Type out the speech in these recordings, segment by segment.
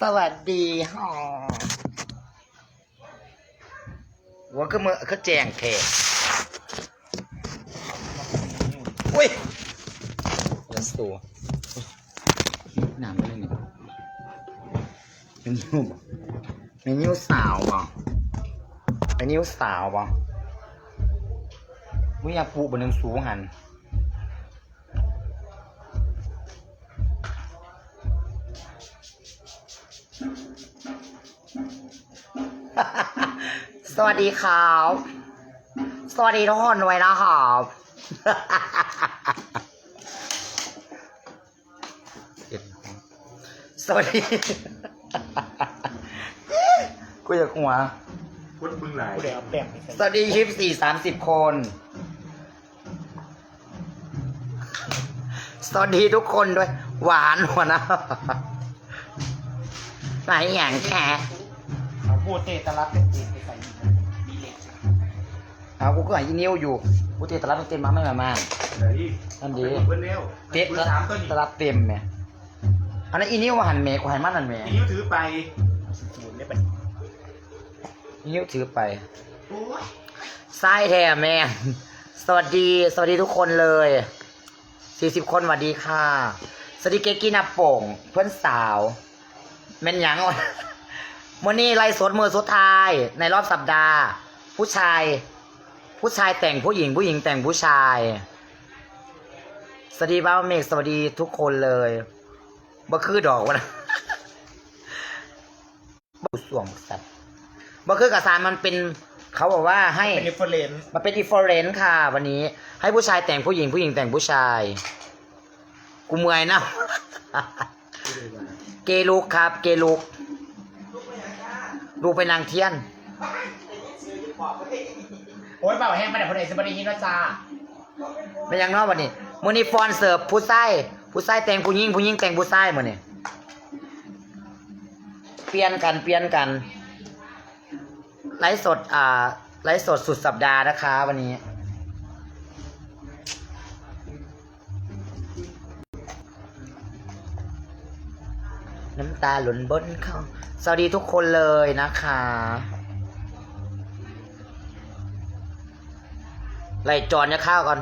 สวัสดีฮะว่าก็เมื่อก็แจงแขกอุ้ยยันตัวน้ำไปเลยนี่เป็นนิ้วบ่เป็นนิ้วสาวบ่เป็นนิ้วสาวบ่มึงอยากปูบนหนึ่งสูงหัน สวัสดีครับ สวัสดีทุกคนด้วยนะครับสวัสดีกูอยากหัวพุทธมึงหลายผู้ใดเอาแป้งไปใส่สวัสดีคลิปสี่สามสิบคน สวัสดีทุกคนด้วย หวานหัวนะไหนอย่างแค่ เอาพูดเตะตะลับเป็นเอกไปใส่ดีเล็กเอากูก็หาอีนิ้วอยู่กูเตะตลับเต็มมาไม่มามาไหนนั่นดีเพิ่นเร็วเตะเพิ่นสามตัวนี่ตลับเต็มแหม่อันนั้นอีนิ้วมาหันเมกูหันมันหันเมอีนิ้วถือไปสูตรเนี่ยเป็นอีนิ้วถือไปโอ้ยไส้แท้แม่สวัสดี สวัสดีทุกคนเลยสี่สิบคนสวัสดีค่ะ สวัสดีเกกกี้นับโป่ง เพื่อนสาวแม่นหยังวะ มื่อนี้ไล่สดมือสุดท้าย ในรอบสัปดาห์ ผู้ชาย ผู้ชายแต่งผู้หญิงผู้หญิงแต่งผู้ชาย สวัสดีบ้าวเมกสวัสดีทุกคนเลยบ่คือดอกวะนะบ่สวงสัตว์บ่คือกระสานมันเป็นเขาบอกว่าให้เป็นดิฟเฟอเรนซ์มันเป็นอีฟอเรนซ์ค่ะ วันนี้ ให้ผู้ชายแต่งผู้หญิงผู้หญิงแต่งผู้ชาย กูเมื่อยนะ เกลุกครับ เกลุก ลูกไปนางเทียน โอ้ยเปล่าแห้งมาแต่คนไหนจะไม่ได้ยินว่าจ้าเป็นยังเนอกวันนี้มื้อนี้ฟอนเสิร์ฟผู้ชายผู้ชายแต่งผู้หญิงผู้หญิงแต่งผู้ชายมื้อนี้เปลี่ยนกันเปลี่ยนกันไลฟ์สดอ่าไลฟ์สดสุดสัปดาห์นะคะ วันนี้น้ำตาหล่นบนเขา สวัสดีทุกคนเลยนะคะไล่จอนจะข้าวก่อน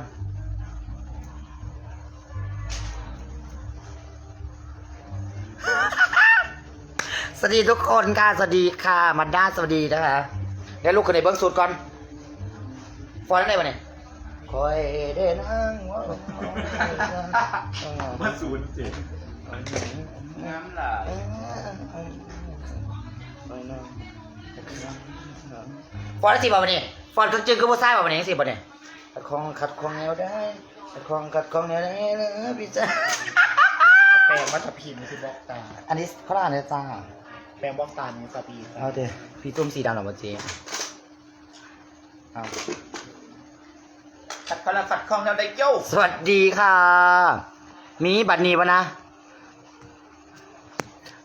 สวัสดีทุกคนค่ะสวัสดีค่ะมาด้าสวัสดีนะคะเดี๋ยวลูกคนไหนเบิ้งสูตรก่อนฟอนอะไรวะเนี่ยคอยเดินนั่งว่ามาศูนย์เจ็ดน้ำลา ฟอนสิบ่าวะเนี่ยฟอนจึงคือผู้ชายบ่าวะเนี่ยสิบ่เนี่ยขัดคองขัดคองแนวได้ขัดคองขัดคองแนวได้เลยพี่จ้าแป้งมัทพิมพ์คือบล็อกตา อันนี้เขาล่าเนี่ยจ้าแป้งบล็อกตานี่สปีเอาเถอะพี่ตุ้มสีดำหรอวะเจ๊เอาตัดกระตัดคลองแนวไดโจ้สวัสดีค่ะ มีบัตรนี้ปะนะ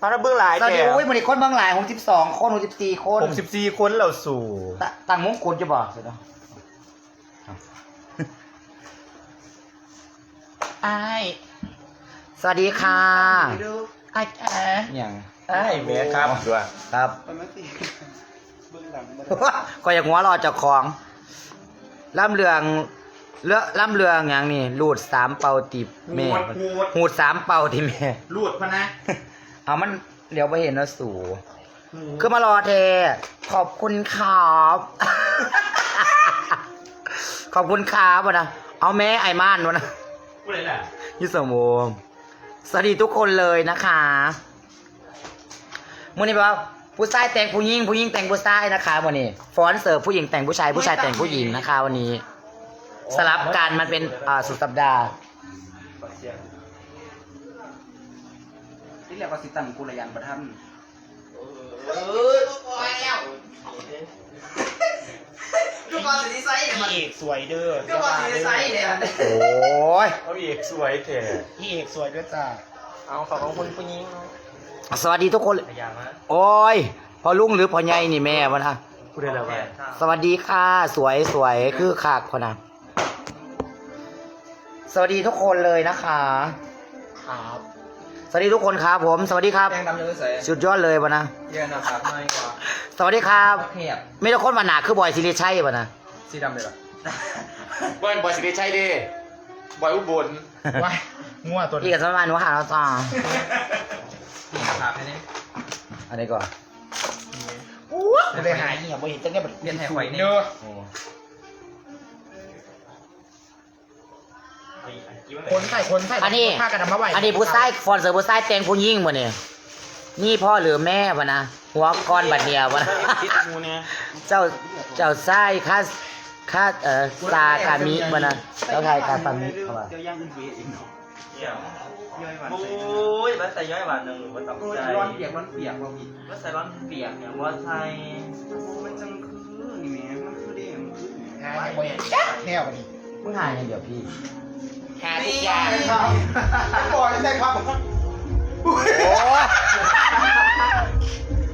ตอนนั้นเบื้องหลายสวัสดีแกอุ้ยมันอีกคนบางหลายหกสิบสองคนหกสิบสี่คนหกสิบสี่คนเราสู่ ตะต่างมงกุฎจะบอกเสร็จแล้วไอ้ายสวัสดีค่ะไอ้ายแออย่างไอ้ายแม่ครับด้วยครับ มันไม่ตีเบื้องหลังมันก็อยากหัวเรอเจากของล่ำเรืองเลือล่ำเรืองอย่างนี้รูดสามเป่าติบแม่หูดหูดหูดสามเป่าติแม่รูดพะนะ เอามันเดี๋ยวไปเห็นนะสูคือมารอเท ขอบคุณครับขอบคุณครับวะนะเอาแม่ไอ้ม่านวะนะพูดอะไรล่ะยี่สมโมสวัสดีทุกคนเลยนะคะมื่อนี้แปลว่าผู้ชายแต่งผู้หญิงผู้หญิงแต่งผู้ชายนะคะวันนี้ฟอนเสิร์ฟผู้หญิงแต่งผู้ชายผู้ชายแต่งผู้หญิงนะคะ วันนี้ สลับกันมันเป็นอ่าสุดสัปดาห์ ที่เรียกว่าสิตังกุลยันประทับพี่เอกสวยเด้อก็ว่าสิไซส์เนี่ยโอ้ยเอาเอกสวยแท้พี่เอกสวยด้วยจ้าเอาขอบคุณผู้หญิงสวัสดีทุกคน พยายามนะโอ้ยพอลุงหรือพอใหญ่นี่แม่วะนะพูดได้แล้วว่าสวัสดีค่ะ สวยสวยคือขากพอนะสวัสดีทุกคนเลยนะคะ ครับ สวัสดีทุกคนครับผม สวัสดีครับแกงดำยังไม่ใส่สุดยอดเลยวะนะ เย็นนะครับไม่กว่าสวัสดีครับเขียบไม่ได้คนมาหนาคือบอยซิริชัยวะนะ สีดำเลยเหรอบอยบอยสิริชัยดิบอยอุบลว้ายมั่วตัวพี่นี้กับสมานว่าหาเราจ้านี่ครับแค่นี้อันนี้ก่อนกูเลยหายเหี้ยบ่เห็นจังได้แบบเปลี่ยนให้ไฟนี่เด้อ คนใส่คนใส่อันนี้ผ้ากันมาไหวอันนี้ผู้ชายฟอนเซอร์ผู้ชายแต่งผู้ยิ่งวะเนี่ยนี่พ่อหรือแม่วะนะหัวก้อนบัดเดียววะนะคิดมูเนี่ยเจ้าเจ้าไส้ค่าค่าเอ่อซากามิวะนะเจ้าไทยคาซามิเข้ามาเจ้าย่างขึ้นเวทีเนาะเกี่ยวย่อยหวานโอ้ยบัสใส่ย่อยหวานหนึ่งบัสต้องใจร้อนเปียกร้อนเปียกบ่พี่บัสใส่ร้อนเปียกเนี่ยว่าใส่มันจังคือนี่แม่มันคือเด้มันคือหายบ่เห็นจ้าแนวนี้มึงหายยังเดี๋ยวพี่ หาทุกอย่างครับบ่อยใช่ครับโอ้ย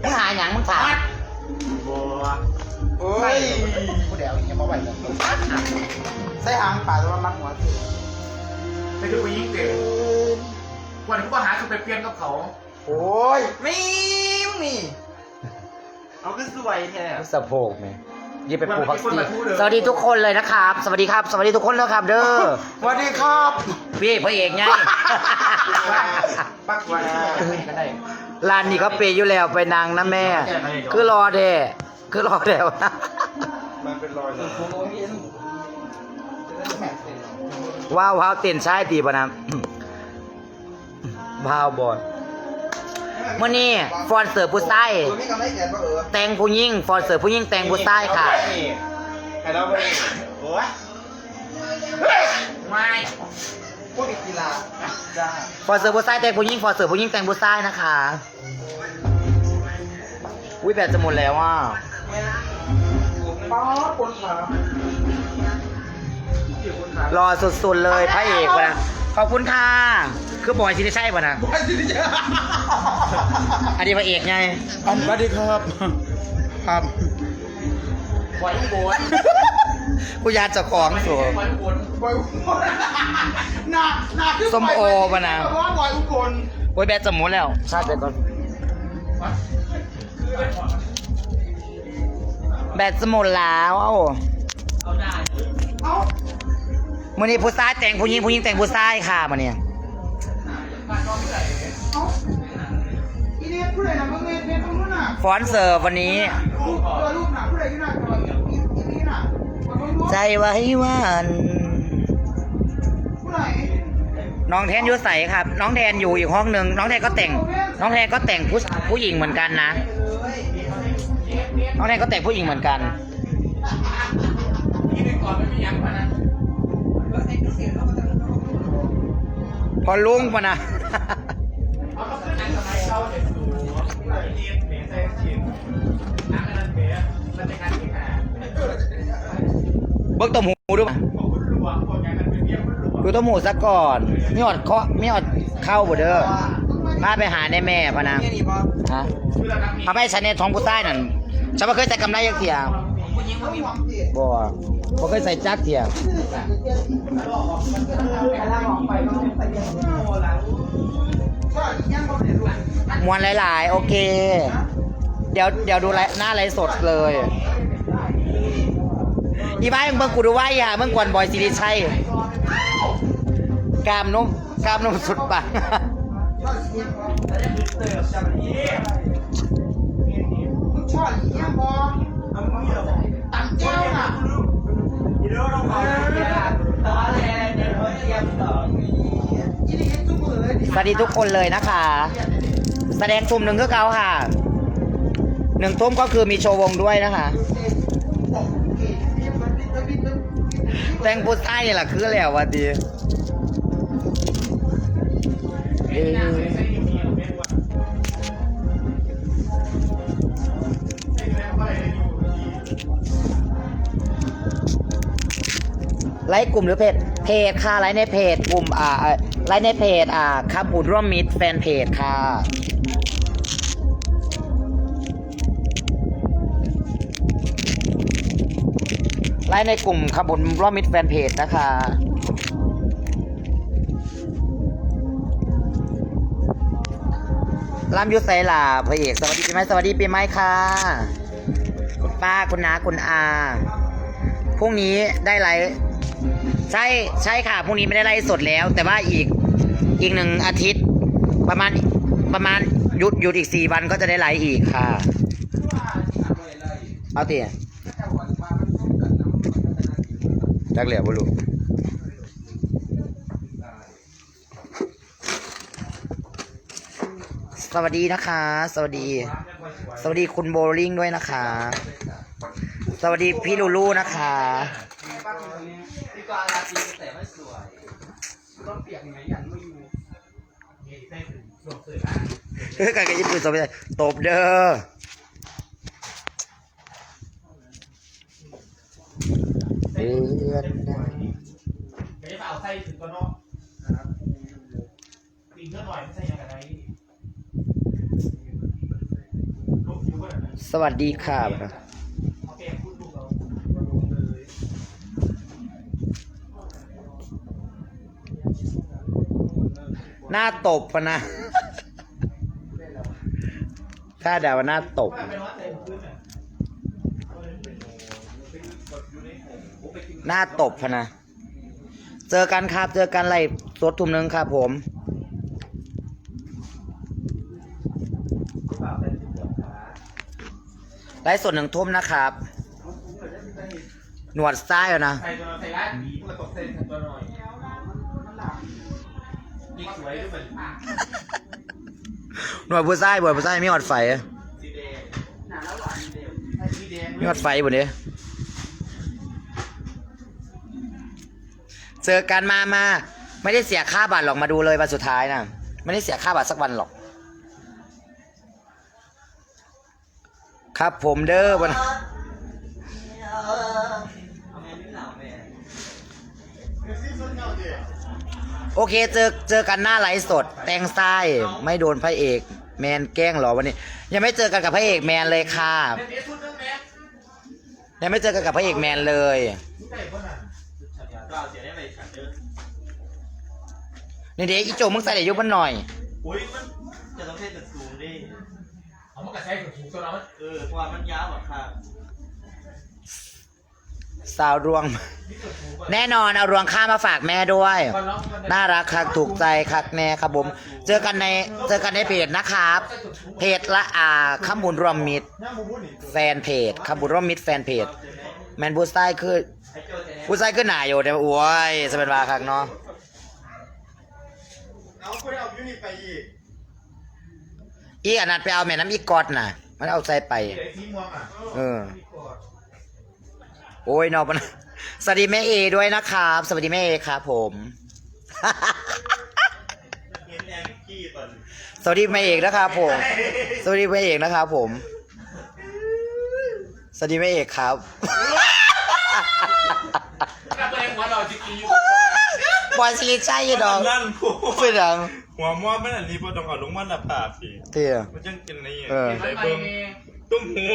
มึงหายยังมึงถามบัวเอ้ยผู้เดียวยังมาไหวกันใส่หางป่าตัวมัดหัวสิไปดูผู้หญิงเตะวันนี้ก็หาสุดไปเปลี่ยนกับเขา โอ้ยมีมีเอาขึ้นสวยแท้สะโพกไหม ยี่ไปปูพักซี่สวัสดีทุกคนเลยนะครับ สวัสดีครับ สวัสดีทุกคนนะครับ เด้อสวัสดีครับพี่พระเอกไงปักไว้ก็ได้ร้านนี้เขาเปย์อยู่แล้วไปนางนะแม่ คือรอเด้คือรอแล้วนะมันเป็นรอยเลยว้าวว้าวเต้นชายตีปะนะว้าวบอล มื่อนี้ฟอนเสิร์ฟผู้ชายตัวนี้ก็ไม่เขียนว่าเออแต่งผู้หญิงฟอนเสิร์ฟผู้หญิงแต่งผู้ชายค่ะให้เราไปโอ้ยไม่พูดอีกกีฬาจ้าฟอนเสิร์ฟผู้ชายแต่งผู้หญิงฟอนเสิร์ฟผู้หญิงแต่งผู้ชายนะคะอุ้ยแบบจะหมดแล้วอะป๊อปคนขารอสุดๆเลยพระเอกปะนะขอบคุณค่ะ คือบอยชินิชัยปะนะบอยสิจ้าอันนี้พระเอกไงอันสวัสดีครับ ครับบอยทุกโบนกูยานเจ้าของสวมบอยอุบลหน้าหน้าขึ้นส้มโอปะนะ เพราะว่าบอยอุบลโอ้ยแบตจะหมดแล้วชาร์จไปก่อน แบตจะหมดแล้วเอ้าเอ้า มื่อนี้ผู้ชายแต่งผู้หญิงผู้หญิงแต่งผู้ชายค่ะมาเนี่ย เอ้าอีเนี่ยผู้ใดนะมึงเรียนเรียนตรงนู้นน่ะฟอนเสิร์ฟวันนี้ รูปตัวรูปน่ะผู้ใดอยู่น่ะตัวอีอีนี่น่ะตัวมึงรู้ใจไว้วันผู้ใดน้องแทนอยู่ใสครับ น้องแทนอยู่อีกห้องหนึ่งน้องแทนก็แต่ง น้องแทนก็แต่งผู้ผู้หญิงเหมือนกันนะ น้องแทนก็แต่งผู้หญิงเหมือนกัน พอลุงปะนะ เบิกตัวหมูดูป่ะดูตัวหมูซะก่อนมีอดเคาะมีอดเข้าบ่เด้อพาไปหาในแม่พะนะฮะพาไปฉันในท้องผู้ใต้นั่นฉันไม่เคยใส่กำไรยักเทียบ่บ่เคยใส่จักเทีย มวนหลาย ๆ โอเค เดี๋ยวเดี๋ยวดูไลฟ์หน้าไลฟ์สดเลยอีบ้ามึงเบิ่งกูดูไว้อะมึงกวนบอยสิริชัยกล้ามนมกล้ามนมสุดปังมึงชอบอีเนี่ยบอตังเจ้าน่ะ สวัสดีทุกคนเลยนะคะ แสดงทุ่มหนึ่งก็เขาค่ะหนึ่งทุ่มก็คือมีโชว์วงด้วยนะคะ แต่งผู้ชายนี่แหละคือแล้ววันดีไลค์กลุ่มหรือเพจ พจค่ะไลน์ในเพจกลุ่มอ่าไลน์ในเพจอ่าครับบุญร่วมมิตรแฟนเพจค่ะไลน์ในกลุ่มขบุญร่วมมิตรแฟนเพจนะคะลำยุไซลาพระเอกสวัสดีปีใหม่สวัสดีปีใหม่ค่ะ คุณป้าคุณน้าคุณอา พรุ่งนี้ได้ไลฟ์ ใช่ใช่ค่ะพรุ่งนี้ไม่ได้ไลฟ์สดแล้ว แต่ว่าอีกอีกหนึ่งอาทิตย์ ประมาณประมาณหยุดหยุดอีกสี่วันก็จะได้ไลฟ์อีกค่ะ เอาตีจักเหลียวบุรุสวัสดีนะคะ สวัสดี สวัสดีคุณโบลิ่งด้วยนะคะ สวัสดีพี่ลูลูนะคะ ดีกว่าราตีแต่ไม่สวยต้องเปียกยังไงยันไม่อยู่นี่ได้ถึงส่งเสริมนะเฮ้ยการกับญี่ปุ่นตบไปเลยตบเด้อเดือนไม่ได้เอาไส้ถึงก็เนาะนะครับปิงเท่าหน่อยไม่ใช่ยังไงสวัสดีค่ะ โอเคพูดลูกเราเราลงเลย หน้าตบปะนะ ถ้าเดาว่าหน้าตบ หน้าตบพะนะ เจอกันครับ เจอกันไรสดทุ่มหนึงครับผมไลฟ์สดหนึ่งทุ่มนะครับ หนวดซ้ายอะนะ ใส่ตัวใส่ร้านหมีเพื่อตกเส้นตัวหน่อย นี่สวยด้วยเหมือนหนวดผู้ซ้ายบวดผู้ซ้ายมีหอดไฟอะสีแดงหนาแล้วหวานเดียวสีแดงมีหอดไฟบนนี้เจอกันมามา ไม่ได้เสียค่าบัตรหรอกมาดูเลยวันสุดท้ายนะไม่ได้เสียค่าบัตรสักวันหรอก ครับผมเด้อวัน โอเคเจอเจอกันหน้าไลฟ์สด แตงซ้ไม่โดนพระเอก แมนแกล้งเหรอวันนี้ ยังไม่เจอกันกับพระเอกแมนเลยค่ะยังไม่เจอกันกับพระเอกแมนเลยนี่เด็กอีโจมึงใส่เดี๋ยวยุบมันหน่อยอุ้ยมันจะต้องเทศจะสูงดิเอามากระใช้ถูกตัวเราเออเพราะว่ามันยาวอะค่ะ สาวรวง แน่นอนเอารวงข้ามาฝากแม่ด้วย น่ารักครับถูกใจครับแน่ครับผมเจอกันในเจอกันในเพจนะครับ เพจละอ่าขบุญรวมมิตร แฟนเพจขบุญรวมมิตรแฟนเพจ แมนบูสไตคือไอ้โจแต่เนี่ยผู้ชายขึ้นหนาอยู่แต่ว่าโอ้ยจะเป็นว่าคักเนาะเอาไปเอายูนิไปอีกอีอันนั้นไปเอาแม่น้ำอีกอดน่ะ มันเอาใจไปเออ โอ้ยเนอกมันสวัสดีแม่เอด้วยนะครับ สวัสดีแม่เอครับผมเห็นแรงขี้ตอนสวัสดีแม่เอกนะครับผม สวัสดีแม่เอกนะครับผม สวัสดีแม่เอกครับกลับไปหัวเราจิกีอยู่บอยสิริชัยดอกนั่นกูเพื่อนดังหัวม้วนมันอันนี้พอต้องเอาลงมาหน้าผากสิเตี้ยมันจังกินนี่เออกินได้เบิ่งตุ้มหู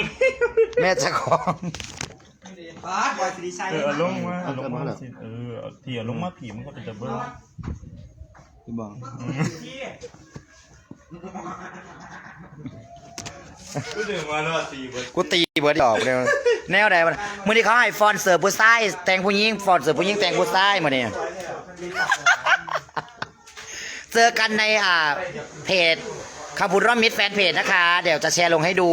แม่เจะของ บาสบอยสิริชัยเออเอาลงมาเอาลงมาสิเออเอาเถี่ยลงมาผีมันก็เป็นจะเบิ่งบอกกูดึงมาแล้วตีเบิดกูตีเบิร์ดดอกเลยแนวใดมันมื่อนี้เขาให้ฟอนเสิร์ฟผู้ชายแต่งผู้หญิงฟอนเสิร์ฟผู้หญิงแต่งผู้ชายมื่อนี้เจอกันในอ่าเพจคาบุญร่อมมิตรแฟนเพจนะคะ เดี๋ยวจะแชร์ลงให้ดู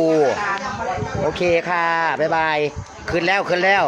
โอเคค่ะ บ๊ายบาย ขึ้นแล้วขึ้นแล้ว